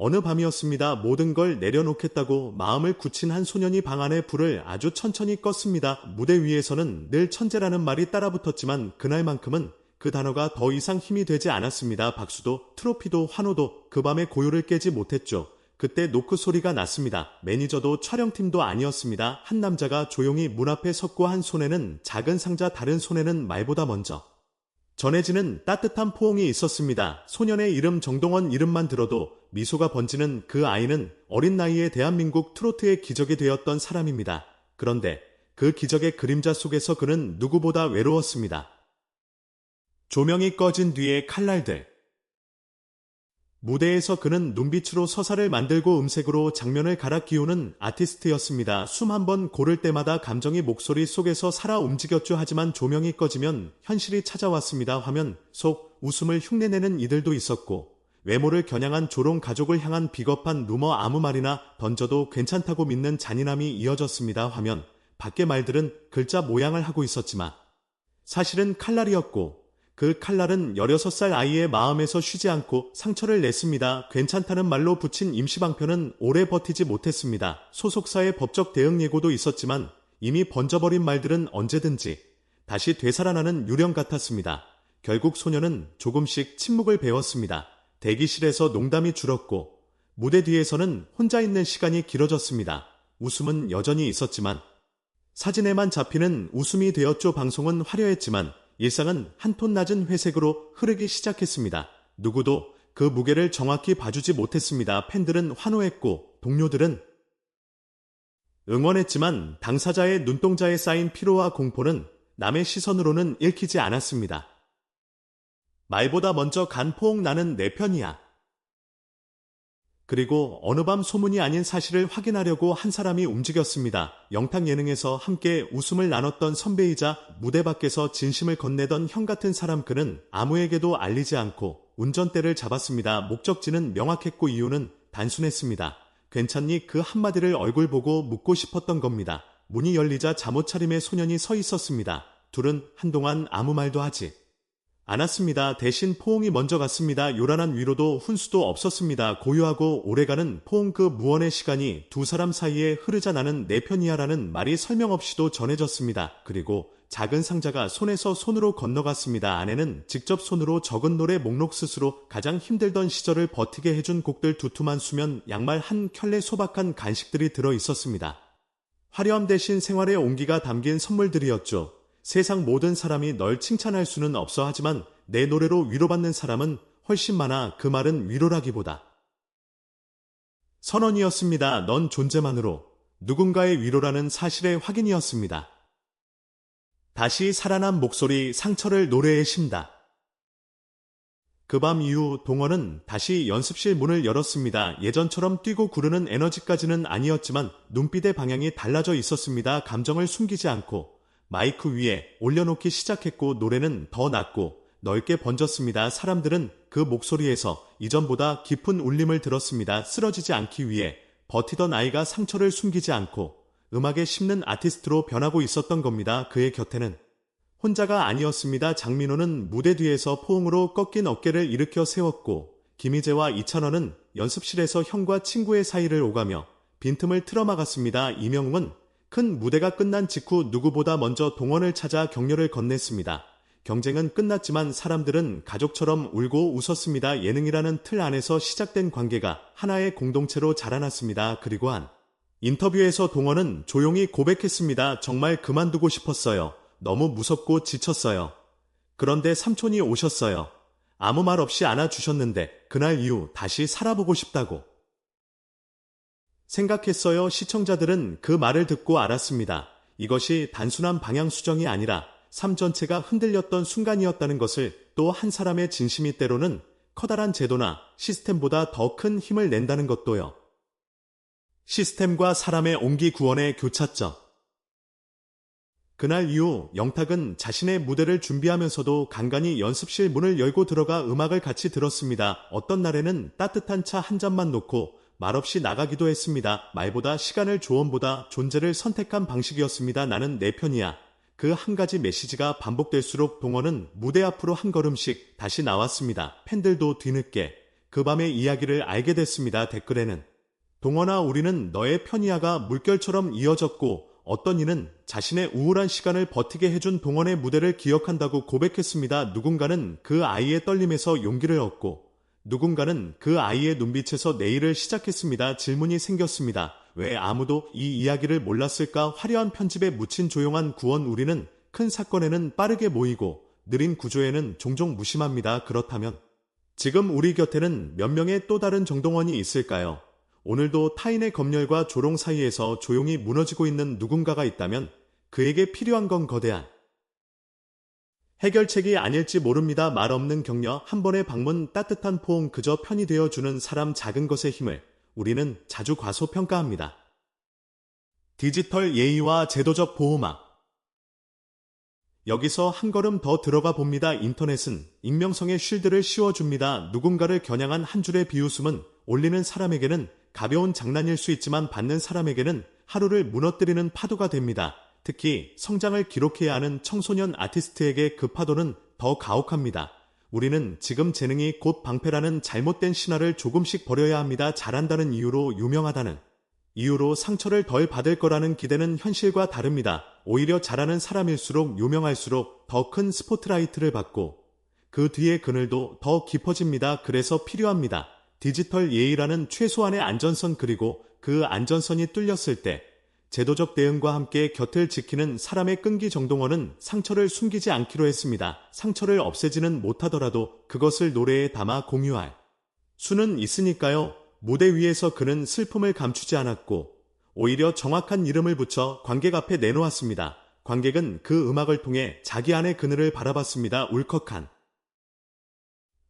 어느 밤이었습니다. 모든 걸 내려놓겠다고 마음을 굳힌 한 소년이 방 안의 불을 아주 천천히 껐습니다. 무대 위에서는 늘 천재라는 말이 따라붙었지만 그날만큼은 그 단어가 더 이상 힘이 되지 않았습니다. 박수도 트로피도 환호도 그 밤의 고요를 깨지 못했죠. 그때 노크 소리가 났습니다. 매니저도 촬영팀도 아니었습니다. 한 남자가 조용히 문 앞에 섰고 한 손에는 작은 상자 다른 손에는 말보다 먼저 전해지는 따뜻한 포옹이 있었습니다. 소년의 이름 정동원 이름만 들어도 미소가 번지는 그 아이는 어린 나이에 대한민국 트로트의 기적이 되었던 사람입니다. 그런데 그 기적의 그림자 속에서 그는 누구보다 외로웠습니다. 조명이 꺼진 뒤의 칼날들. 무대에서 그는 눈빛으로 서사를 만들고 음색으로 장면을 갈아 끼우는 아티스트였습니다. 숨 한 번 고를 때마다 감정이 목소리 속에서 살아 움직였죠. 하지만 조명이 꺼지면 현실이 찾아왔습니다. 화면 속 웃음을 흉내내는 이들도 있었고 외모를 겨냥한 조롱 가족을 향한 비겁한 루머 아무 말이나 던져도 괜찮다고 믿는 잔인함이 이어졌습니다. 화면 밖의 말들은 글자 모양을 하고 있었지만 사실은 칼날이었고 그 칼날은 16살 아이의 마음에서 쉬지 않고 상처를 냈습니다. 괜찮다는 말로 붙인 임시방편은 오래 버티지 못했습니다. 소속사의 법적 대응 예고도 있었지만 이미 번져버린 말들은 언제든지 다시 되살아나는 유령 같았습니다. 결국 소녀는 조금씩 침묵을 배웠습니다. 대기실에서 농담이 줄었고 무대 뒤에서는 혼자 있는 시간이 길어졌습니다. 웃음은 여전히 있었지만 사진에만 잡히는 웃음이 되었죠. 방송은 화려했지만 일상은 한 톤 낮은 회색으로 흐르기 시작했습니다. 누구도 그 무게를 정확히 봐주지 못했습니다. 팬들은 환호했고 동료들은 응원했지만 당사자의 눈동자에 쌓인 피로와 공포는 남의 시선으로는 읽히지 않았습니다. 말보다 먼저 간 포옹 나는 내 편이야. 그리고 어느 밤 소문이 아닌 사실을 확인하려고 한 사람이 움직였습니다. 영탁 예능에서 함께 웃음을 나눴던 선배이자 무대 밖에서 진심을 건네던 형 같은 사람 그는 아무에게도 알리지 않고 운전대를 잡았습니다. 목적지는 명확했고 이유는 단순했습니다. 괜찮니 그 한마디를 얼굴 보고 묻고 싶었던 겁니다. 문이 열리자 잠옷 차림의 소년이 서 있었습니다. 둘은 한동안 아무 말도 하지 않았습니다. 대신 포옹이 먼저 갔습니다. 요란한 위로도 훈수도 없었습니다. 고요하고 오래가는 포옹 그 무언의 시간이 두 사람 사이에 흐르자 나는 내 편이야라는 말이 설명 없이도 전해졌습니다. 그리고 작은 상자가 손에서 손으로 건너갔습니다. 안에는 직접 손으로 적은 노래 목록 스스로 가장 힘들던 시절을 버티게 해준 곡들 두툼한 수면, 양말 한 켤레 소박한 간식들이 들어 있었습니다. 화려함 대신 생활의 온기가 담긴 선물들이었죠. 세상 모든 사람이 널 칭찬할 수는 없어 하지만 내 노래로 위로받는 사람은 훨씬 많아 그 말은 위로라기보다 선언이었습니다. 넌 존재만으로 누군가의 위로라는 사실의 확인이었습니다. 다시 살아난 목소리 상처를 노래에 심다. 그 밤 이후 동원은 다시 연습실 문을 열었습니다. 예전처럼 뛰고 구르는 에너지까지는 아니었지만 눈빛의 방향이 달라져 있었습니다. 감정을 숨기지 않고 마이크 위에 올려놓기 시작했고 노래는 더 낮고 넓게 번졌습니다. 사람들은 그 목소리에서 이전보다 깊은 울림을 들었습니다. 쓰러지지 않기 위해 버티던 아이가 상처를 숨기지 않고 음악에 심는 아티스트로 변하고 있었던 겁니다. 그의 곁에는 혼자가 아니었습니다. 장민호는 무대 뒤에서 포옹으로 꺾인 어깨를 일으켜 세웠고 김희재와 이찬원은 연습실에서 형과 친구의 사이를 오가며 빈틈을 틀어막았습니다. 이명웅은 큰 무대가 끝난 직후 누구보다 먼저 동원을 찾아 격려를 건넸습니다. 경쟁은 끝났지만 사람들은 가족처럼 울고 웃었습니다. 예능이라는 틀 안에서 시작된 관계가 하나의 공동체로 자라났습니다. 그리고 한 인터뷰에서 동원은 조용히 고백했습니다. 정말 그만두고 싶었어요. 너무 무섭고 지쳤어요. 그런데 삼촌이 오셨어요. 아무 말 없이 안아주셨는데 그날 이후 다시 살아보고 싶다고. 생각했어요. 시청자들은 그 말을 듣고 알았습니다. 이것이 단순한 방향 수정이 아니라 삶 전체가 흔들렸던 순간이었다는 것을 또 한 사람의 진심이 때로는 커다란 제도나 시스템보다 더 큰 힘을 낸다는 것도요. 시스템과 사람의 온기 구원의 교차점. 그날 이후 영탁은 자신의 무대를 준비하면서도 간간히 연습실 문을 열고 들어가 음악을 같이 들었습니다. 어떤 날에는 따뜻한 차 한 잔만 놓고 말없이 나가기도 했습니다. 말보다 시간을 조언보다 존재를 선택한 방식이었습니다. 나는 내 편이야. 그 한 가지 메시지가 반복될수록 동원은 무대 앞으로 한 걸음씩 다시 나왔습니다. 팬들도 뒤늦게 그 밤의 이야기를 알게 됐습니다. 댓글에는 동원아 우리는 너의 편이야가 물결처럼 이어졌고 어떤 이는 자신의 우울한 시간을 버티게 해준 동원의 무대를 기억한다고 고백했습니다. 누군가는 그 아이의 떨림에서 용기를 얻고 누군가는 그 아이의 눈빛에서 내일을 시작했습니다. 질문이 생겼습니다. 왜 아무도 이 이야기를 몰랐을까? 화려한 편집에 묻힌 조용한 구원 우리는 큰 사건에는 빠르게 모이고 느린 구조에는 종종 무심합니다. 그렇다면 지금 우리 곁에는 몇 명의 또 다른 정동원이 있을까요? 오늘도 타인의 검열과 조롱 사이에서 조용히 무너지고 있는 누군가가 있다면 그에게 필요한 건 거대한 해결책이 아닐지 모릅니다. 말 없는 격려, 한 번의 방문, 따뜻한 포옹, 그저 편이 되어주는 사람 작은 것의 힘을 우리는 자주 과소평가합니다. 디지털 예의와 제도적 보호막 여기서 한 걸음 더 들어가 봅니다. 인터넷은 익명성의 쉴드를 씌워줍니다. 누군가를 겨냥한 한 줄의 비웃음은 올리는 사람에게는 가벼운 장난일 수 있지만 받는 사람에게는 하루를 무너뜨리는 파도가 됩니다. 특히 성장을 기록해야 하는 청소년 아티스트에게 그 파도는 더 가혹합니다. 우리는 지금 재능이 곧 방패라는 잘못된 신화를 조금씩 버려야 합니다. 잘한다는 이유로 유명하다는 이유로 상처를 덜 받을 거라는 기대는 현실과 다릅니다. 오히려 잘하는 사람일수록 유명할수록 더 큰 스포트라이트를 받고 그 뒤에 그늘도 더 깊어집니다. 그래서 필요합니다. 디지털 예의라는 최소한의 안전선 그리고 그 안전선이 뚫렸을 때 제도적 대응과 함께 곁을 지키는 사람의 끈기 정동원은 상처를 숨기지 않기로 했습니다. 상처를 없애지는 못하더라도 그것을 노래에 담아 공유할 수는 있으니까요. 무대 위에서 그는 슬픔을 감추지 않았고 오히려 정확한 이름을 붙여 관객 앞에 내놓았습니다. 관객은 그 음악을 통해 자기 안의 그늘을 바라봤습니다. 울컥한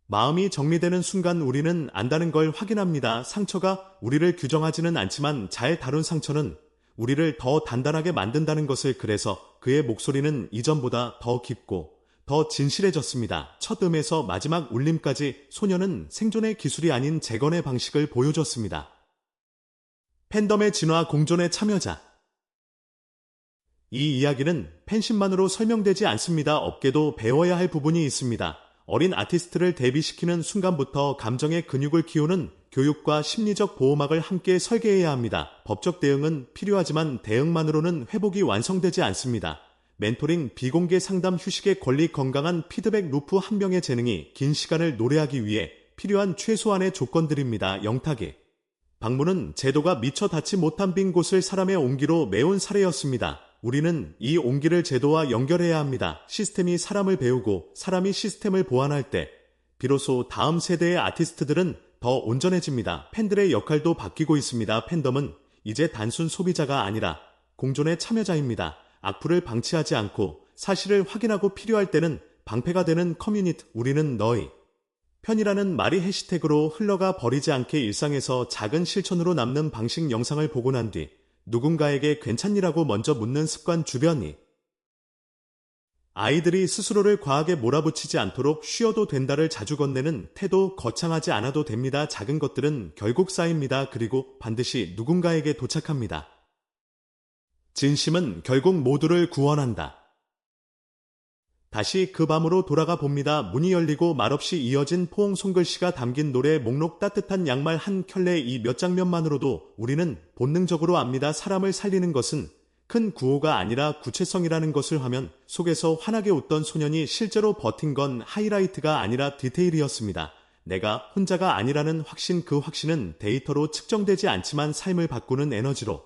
마음이 정리되는 순간 우리는 안다는 걸 확인합니다. 상처가 우리를 규정하지는 않지만 잘 다룬 상처는 우리를 더 단단하게 만든다는 것을 그래서 그의 목소리는 이전보다 더 깊고 더 진실해졌습니다. 첫 음에서 마지막 울림까지 소녀는 생존의 기술이 아닌 재건의 방식을 보여줬습니다. 팬덤의 진화 공존의 참여자 이 이야기는 팬심만으로 설명되지 않습니다. 업계도 배워야 할 부분이 있습니다. 어린 아티스트를 데뷔시키는 순간부터 감정의 근육을 키우는 교육과 심리적 보호막을 함께 설계해야 합니다. 법적 대응은 필요하지만 대응만으로는 회복이 완성되지 않습니다. 멘토링, 비공개 상담, 휴식의 권리, 건강한 피드백 루프 한 명의 재능이 긴 시간을 노래하기 위해 필요한 최소한의 조건들입니다. 영탁의 방문은 제도가 미처 닿지 못한 빈 곳을 사람의 온기로 메운 사례였습니다. 우리는 이 온기를 제도와 연결해야 합니다. 시스템이 사람을 배우고 사람이 시스템을 보완할 때 비로소 다음 세대의 아티스트들은 더 온전해집니다. 팬들의 역할도 바뀌고 있습니다. 팬덤은 이제 단순 소비자가 아니라 공존의 참여자입니다. 악플을 방치하지 않고 사실을 확인하고 필요할 때는 방패가 되는 커뮤니티 우리는 너희 편이라는 말이 해시태그로 흘러가 버리지 않게 일상에서 작은 실천으로 남는 방식 영상을 보고 난 뒤 누군가에게 괜찮니라고 먼저 묻는 습관 주변이 아이들이 스스로를 과하게 몰아붙이지 않도록 쉬어도 된다를 자주 건네는 태도 거창하지 않아도 됩니다. 작은 것들은 결국 쌓입니다. 그리고 반드시 누군가에게 도착합니다. 진심은 결국 모두를 구원한다. 다시 그 밤으로 돌아가 봅니다. 문이 열리고 말없이 이어진 포옹 손글씨가 담긴 노래 목록 따뜻한 양말 한 켤레 이몇 장면만으로도 우리는 본능적으로 압니다. 사람을 살리는 것은 큰 구호가 아니라 구체성이라는 것을 하면 속에서 환하게 웃던 소년이 실제로 버틴 건 하이라이트가 아니라 디테일이었습니다. 내가 혼자가 아니라는 확신 그 확신은 데이터로 측정되지 않지만 삶을 바꾸는 에너지로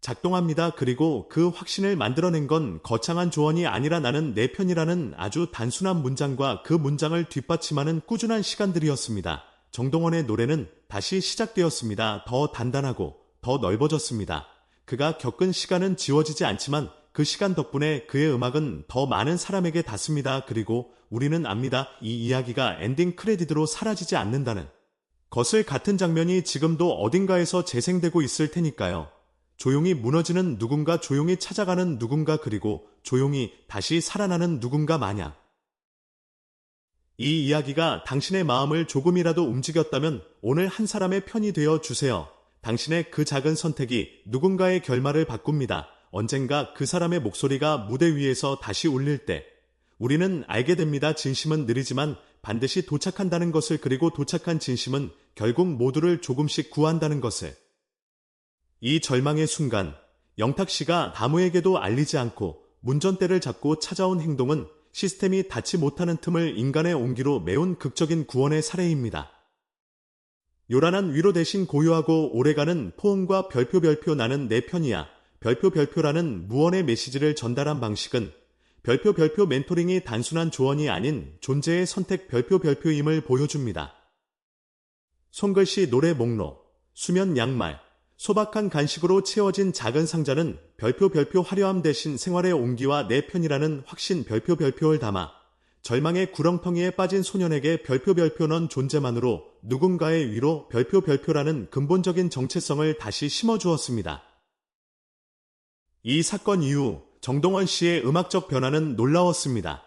작동합니다. 그리고 그 확신을 만들어낸 건 거창한 조언이 아니라 나는 내 편이라는 아주 단순한 문장과 그 문장을 뒷받침하는 꾸준한 시간들이었습니다. 정동원의 노래는 다시 시작되었습니다. 더 단단하고 더 넓어졌습니다. 그가 겪은 시간은 지워지지 않지만 그 시간 덕분에 그의 음악은 더 많은 사람에게 닿습니다. 그리고 우리는 압니다. 이 이야기가 엔딩 크레딧으로 사라지지 않는다는 것을 같은 장면이 지금도 어딘가에서 재생되고 있을 테니까요. 조용히 무너지는 누군가 조용히 찾아가는 누군가 그리고 조용히 다시 살아나는 누군가 마냥. 이 이야기가 당신의 마음을 조금이라도 움직였다면 오늘 한 사람의 편이 되어 주세요. 당신의 그 작은 선택이 누군가의 결말을 바꿉니다. 언젠가 그 사람의 목소리가 무대 위에서 다시 울릴 때 우리는 알게 됩니다. 진심은 느리지만 반드시 도착한다는 것을 그리고 도착한 진심은 결국 모두를 조금씩 구한다는 것을. 이 절망의 순간 영탁 씨가 다무에게도 알리지 않고 문전대를 잡고 찾아온 행동은 시스템이 닿지 못하는 틈을 인간의 온기로 메운 극적인 구원의 사례입니다. 요란한 위로 대신 고요하고 오래가는 포옹과 별표 별표 나는 내 편이야. 별표 별표라는 무언의 메시지를 전달한 방식은 별표 별표 멘토링이 단순한 조언이 아닌 존재의 선택 별표 별표임을 보여줍니다. 손글씨 노래 목록, 수면 양말, 소박한 간식으로 채워진 작은 상자는 별표 별표 화려함 대신 생활의 온기와 내 편이라는 확신 별표 별표를 담아 절망의 구렁텅이에 빠진 소년에게 별표 별표 넌 존재만으로 누군가의 위로 별표 별표라는 근본적인 정체성을 다시 심어주었습니다. 이 사건 이후 정동원 씨의 음악적 변화는 놀라웠습니다.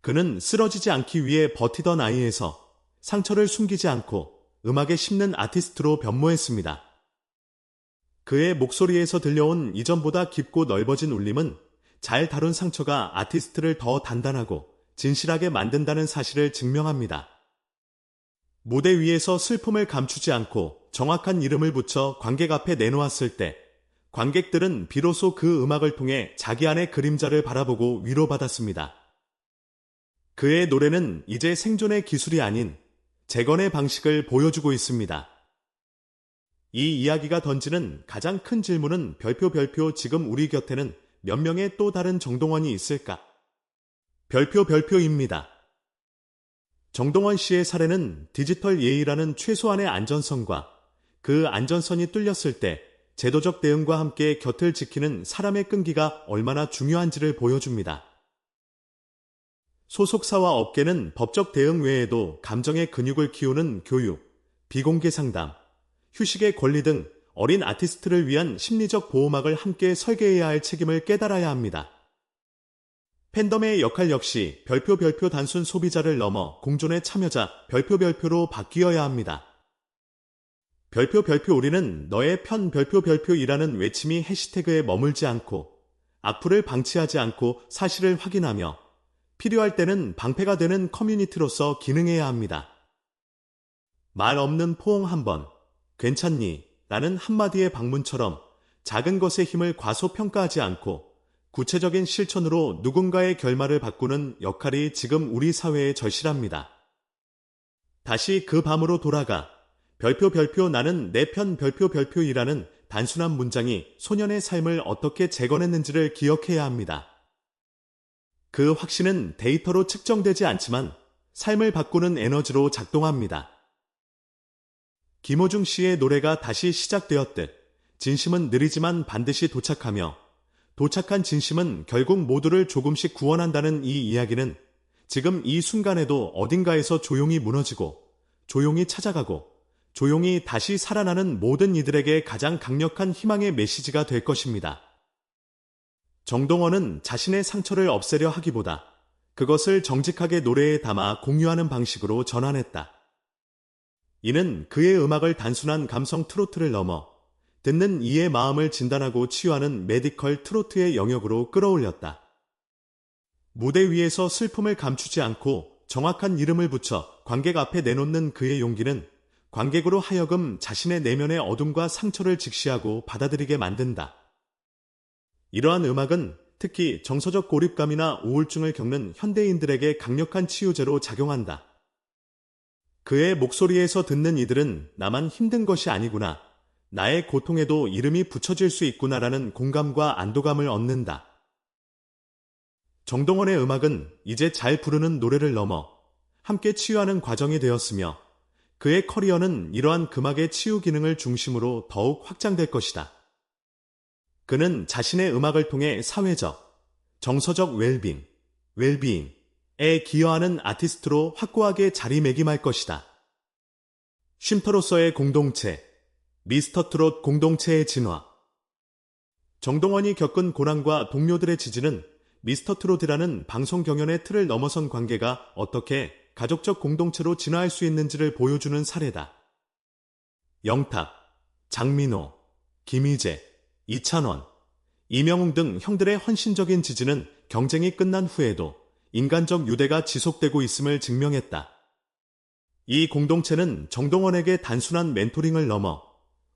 그는 쓰러지지 않기 위해 버티던 아이에서 상처를 숨기지 않고 음악에 심는 아티스트로 변모했습니다. 그의 목소리에서 들려온 이전보다 깊고 넓어진 울림은 잘 다룬 상처가 아티스트를 더 단단하고 진실하게 만든다는 사실을 증명합니다. 무대 위에서 슬픔을 감추지 않고 정확한 이름을 붙여 관객 앞에 내놓았을 때 관객들은 비로소 그 음악을 통해 자기 안의 그림자를 바라보고 위로받았습니다. 그의 노래는 이제 생존의 기술이 아닌 재건의 방식을 보여주고 있습니다. 이 이야기가 던지는 가장 큰 질문은 별표 별표 지금 우리 곁에는 몇 명의 또 다른 정동원이 있을까? 별표 별표입니다. 정동원 씨의 사례는 디지털 예의라는 최소한의 안전선과 그 안전선이 뚫렸을 때 제도적 대응과 함께 곁을 지키는 사람의 끈기가 얼마나 중요한지를 보여줍니다. 소속사와 업계는 법적 대응 외에도 감정의 근육을 키우는 교육, 비공개 상담, 휴식의 권리 등 어린 아티스트를 위한 심리적 보호막을 함께 설계해야 할 책임을 깨달아야 합니다. 팬덤의 역할 역시 별표 별표 단순 소비자를 넘어 공존의 참여자 별표 별표로 바뀌어야 합니다. 별표 별표 우리는 너의 편 별표 별표이라는 외침이 해시태그에 머물지 않고 악플을 방치하지 않고 사실을 확인하며 필요할 때는 방패가 되는 커뮤니티로서 기능해야 합니다. 말 없는 포옹 한 번, 괜찮니? 라는 한마디의 방문처럼 작은 것의 힘을 과소평가하지 않고 구체적인 실천으로 누군가의 결말을 바꾸는 역할이 지금 우리 사회에 절실합니다. 다시 그 밤으로 돌아가 별표 별표 나는 내 편 별표 별표이라는 단순한 문장이 소년의 삶을 어떻게 재건했는지를 기억해야 합니다. 그 확신은 데이터로 측정되지 않지만 삶을 바꾸는 에너지로 작동합니다. 김호중 씨의 노래가 다시 시작되었듯 진심은 느리지만 반드시 도착하며 도착한 진심은 결국 모두를 조금씩 구원한다는 이 이야기는 지금 이 순간에도 어딘가에서 조용히 무너지고 조용히 찾아가고 조용히 다시 살아나는 모든 이들에게 가장 강력한 희망의 메시지가 될 것입니다. 정동원은 자신의 상처를 없애려 하기보다 그것을 정직하게 노래에 담아 공유하는 방식으로 전환했다. 이는 그의 음악을 단순한 감성 트로트를 넘어 듣는 이의 마음을 진단하고 치유하는 메디컬 트로트의 영역으로 끌어올렸다. 무대 위에서 슬픔을 감추지 않고 정확한 이름을 붙여 관객 앞에 내놓는 그의 용기는 관객으로 하여금 자신의 내면의 어둠과 상처를 직시하고 받아들이게 만든다. 이러한 음악은 특히 정서적 고립감이나 우울증을 겪는 현대인들에게 강력한 치유제로 작용한다. 그의 목소리에서 듣는 이들은 나만 힘든 것이 아니구나. 나의 고통에도 이름이 붙여질 수 있구나라는 공감과 안도감을 얻는다. 정동원의 음악은 이제 잘 부르는 노래를 넘어 함께 치유하는 과정이 되었으며 그의 커리어는 이러한 금악의 치유 기능을 중심으로 더욱 확장될 것이다. 그는 자신의 음악을 통해 사회적, 정서적 웰빙, 웰비잉, 에 기여하는 아티스트로 확고하게 자리매김할 것이다. 쉼터로서의 공동체, 미스터 트롯 공동체의 진화. 정동원이 겪은 고난과 동료들의 지지는 미스터 트롯이라는 방송 경연의 틀을 넘어선 관계가 어떻게 가족적 공동체로 진화할 수 있는지를 보여주는 사례다. 영탁, 장민호, 김희재, 이찬원, 이명웅 등 형들의 헌신적인 지지는 경쟁이 끝난 후에도 인간적 유대가 지속되고 있음을 증명했다. 이 공동체는 정동원에게 단순한 멘토링을 넘어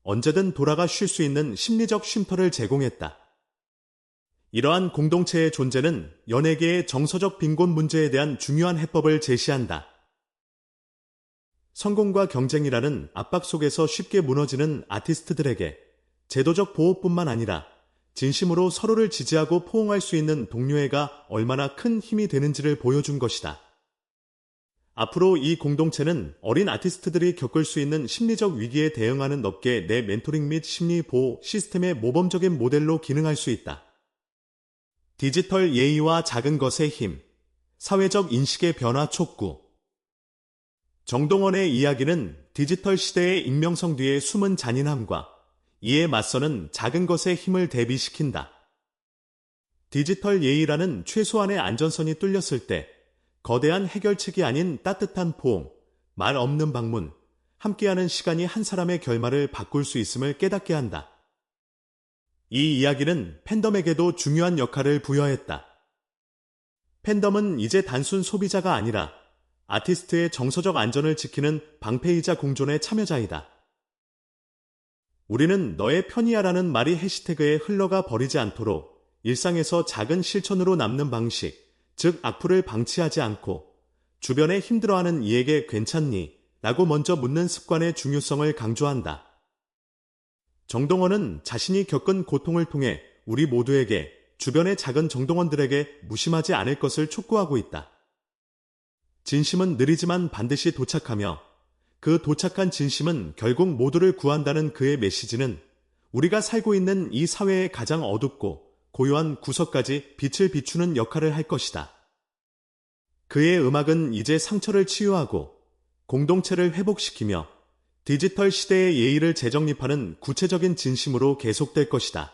언제든 돌아가 쉴 수 있는 심리적 쉼터를 제공했다. 이러한 공동체의 존재는 연예계의 정서적 빈곤 문제에 대한 중요한 해법을 제시한다. 성공과 경쟁이라는 압박 속에서 쉽게 무너지는 아티스트들에게 제도적 보호뿐만 아니라 진심으로 서로를 지지하고 포옹할 수 있는 동료애가 얼마나 큰 힘이 되는지를 보여준 것이다. 앞으로 이 공동체는 어린 아티스트들이 겪을 수 있는 심리적 위기에 대응하는 업계 내 멘토링 및 심리 보호 시스템의 모범적인 모델로 기능할 수 있다. 디지털 예의와 작은 것의 힘, 사회적 인식의 변화 촉구. 정동원의 이야기는 디지털 시대의 익명성 뒤의 숨은 잔인함과 이에 맞서는 작은 것의 힘을 대비시킨다. 디지털 예의라는 최소한의 안전선이 뚫렸을 때 거대한 해결책이 아닌 따뜻한 포옹, 말 없는 방문, 함께하는 시간이 한 사람의 결말을 바꿀 수 있음을 깨닫게 한다. 이 이야기는 팬덤에게도 중요한 역할을 부여했다. 팬덤은 이제 단순 소비자가 아니라 아티스트의 정서적 안전을 지키는 방패이자 공존의 참여자이다. 우리는 너의 편이야라는 말이 해시태그에 흘러가 버리지 않도록 일상에서 작은 실천으로 남는 방식, 즉 악플을 방치하지 않고 주변에 힘들어하는 이에게 괜찮니? 라고 먼저 묻는 습관의 중요성을 강조한다. 정동원은 자신이 겪은 고통을 통해 우리 모두에게 주변의 작은 정동원들에게 무심하지 않을 것을 촉구하고 있다. 진심은 느리지만 반드시 도착하며 그 도착한 진심은 결국 모두를 구한다는 그의 메시지는 우리가 살고 있는 이 사회의 가장 어둡고 고요한 구석까지 빛을 비추는 역할을 할 것이다. 그의 음악은 이제 상처를 치유하고 공동체를 회복시키며 디지털 시대의 예의를 재정립하는 구체적인 진심으로 계속될 것이다.